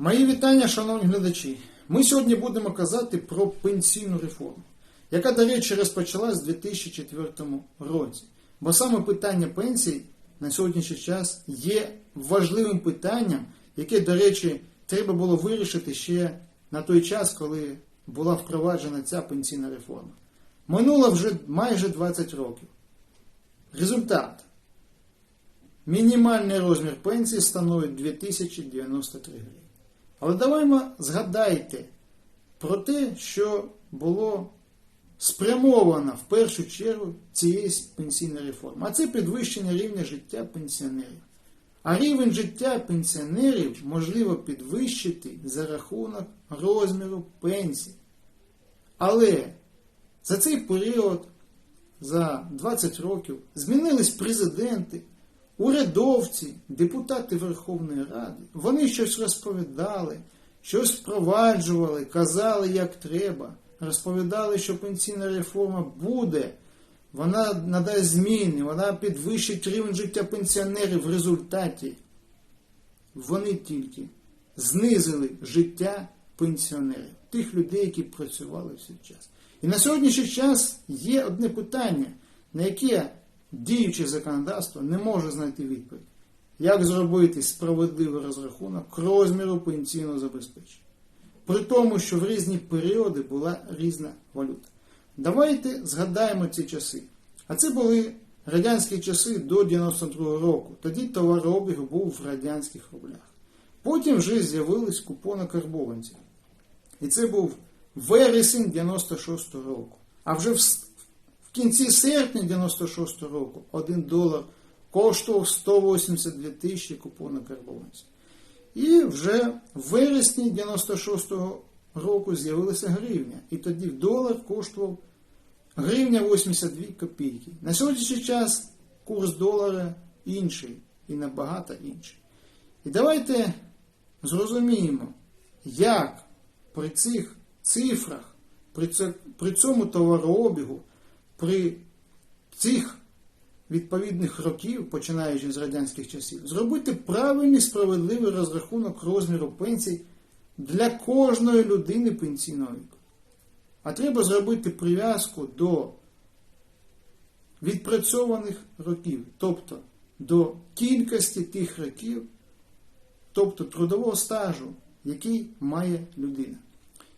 Мої вітання, шановні глядачі. Ми сьогодні будемо казати про пенсійну реформу, яка, до речі, розпочалась у 2004 році. Бо саме питання пенсій на сьогоднішній час є важливим питанням, яке, до речі, треба було вирішити ще на той час, коли була впроваджена ця пенсійна реформа. Минуло вже майже 20 років. Результат. Мінімальний розмір пенсії становить 2093 гривні. Але давайте згадайте про те, що було спрямовано в першу чергу цієї пенсійної реформи. А це підвищення рівня життя пенсіонерів. А рівень життя пенсіонерів можливо підвищити за рахунок розміру пенсії. Але за цей період, за 20 років, змінились президенти, урядовці, депутати Верховної Ради. Вони щось розповідали, щось впроваджували, казали, як треба, розповідали, що пенсійна реформа буде, вона надасть зміни, вона підвищить рівень життя пенсіонерів. В результаті вони тільки знизили життя пенсіонерів, тих людей, які працювали в свій час. І на сьогоднішній час є одне питання, на яке діюче законодавство не може знайти відповідь. Як зробити справедливий розрахунок розміру пенсійного забезпечення? При тому, що в різні періоди була різна валюта. Давайте згадаємо ці часи. А це були радянські часи до 92 року. Тоді товарообіг був в радянських рублях. Потім вже з'явились купони карбованців. І це був вересень 96 року. А вже в, в кінці серпня 96 року 1 долар коштував 182 тисячі купони карбованців. І вже в вересні 96 року з'явилася гривня. І тоді долар коштував гривня 82 копійки. На сьогоднішній час курс долара інший і набагато інший. І давайте зрозуміємо, як при цих цифрах, при цьому товарообігу, при цих відповідних років, починаючи з радянських часів, зробити правильний справедливий розрахунок розміру пенсій для кожної людини пенсійного віку. А треба зробити прив'язку до відпрацьованих років, тобто до кількості тих років, тобто трудового стажу, який має людина.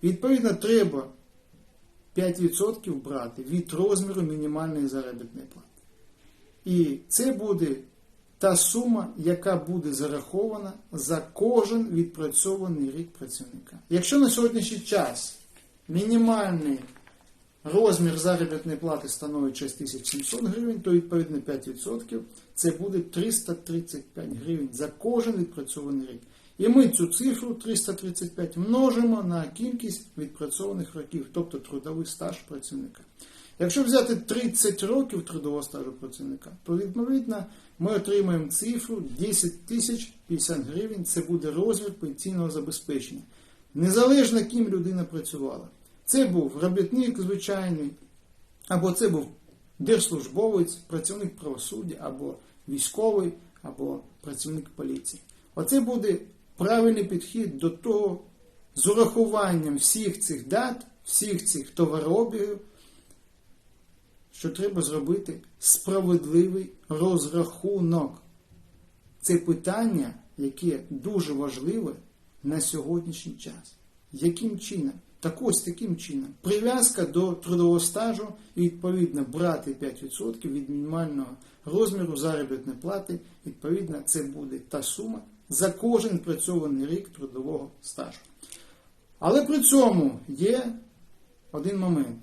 Відповідно, треба 5% брати від розміру мінімальної заробітної плати. І це буде та сума, яка буде зарахована за кожен відпрацьований рік працівника. Якщо на сьогоднішній час мінімальний розмір заробітної плати становить 6700 гривень, то відповідно 5% це буде 335 гривень за кожен відпрацьований рік. І ми цю цифру 335 множимо на кількість відпрацьованих років, тобто трудовий стаж працівника. Якщо взяти 30 років трудового стажу працівника, то відповідно ми отримаємо цифру 10 тисяч 50 гривень, це буде розмір пенсійного забезпечення. Незалежно ким людина працювала. Це був робітник звичайний, або це був держслужбовець, працівник правосуддя, або військовий, або працівник поліції. Оце буде правильний підхід до того, з урахуванням всіх цих дат, всіх цих товарообігів, що треба зробити справедливий розрахунок. Це питання, яке дуже важливе на сьогоднішній час. Яким чином? Так ось таким чином. Прив'язка до трудового стажу і відповідно брати 5% від мінімального розміру заробітної плати, відповідно, це буде та сума за кожен працьований рік трудового стажу. Але при цьому є один момент.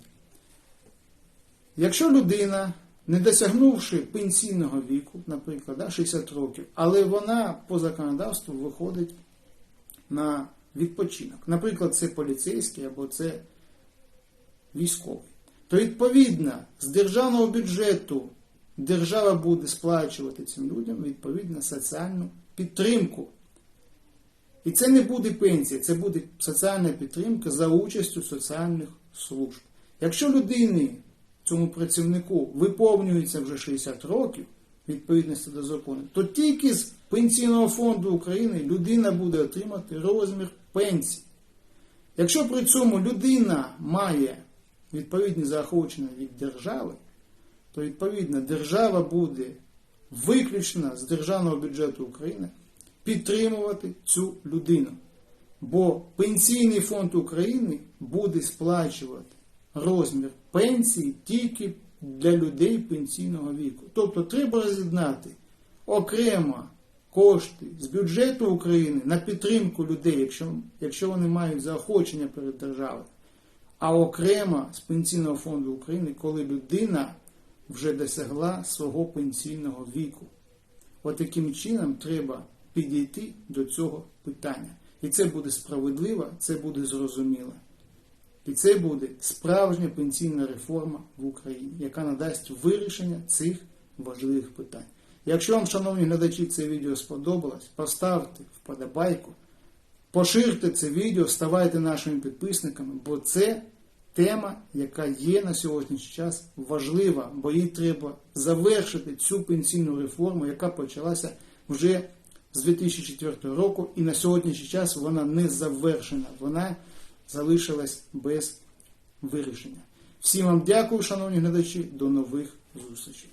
Якщо людина, не досягнувши пенсійного віку, наприклад, 60 років, але вона по законодавству виходить на відпочинок, наприклад, це поліцейський або це військовий, то відповідно з державного бюджету держава буде сплачувати цим людям відповідно соціальну підтримку. І це не буде пенсія, це буде соціальна підтримка за участю соціальних служб. Якщо людині, цьому працівнику, виповнюється вже 60 років, відповідності до закону, то тільки з Пенсійного фонду України людина буде отримати розмір пенсії. Якщо при цьому людина має відповідні заохочення від держави, то відповідно держава буде виключно з державного бюджету України підтримувати цю людину. Бо Пенсійний фонд України буде сплачувати розмір пенсії тільки для людей пенсійного віку. Тобто треба роз'єднати окремо кошти з бюджету України на підтримку людей, якщо, якщо вони мають заохочення перед державою, а окремо з Пенсійного фонду України, коли людина вже досягла свого пенсійного віку. От чином треба підійти до цього питання. І це буде справедливо, це буде зрозуміло. І це буде справжня пенсійна реформа в Україні, яка надасть вирішення цих важливих питань. Якщо вам, шановні глядачі, це відео сподобалось, поставте вподобайку, поширте це відео, ставайте нашими підписниками, бо це тема, яка є на сьогоднішній час важлива, бо їй треба завершити цю пенсійну реформу, яка почалася вже з 2004 року, і на сьогоднішній час вона не завершена, вона залишилась без вирішення. Всім вам дякую, шановні глядачі, до нових зустрічей.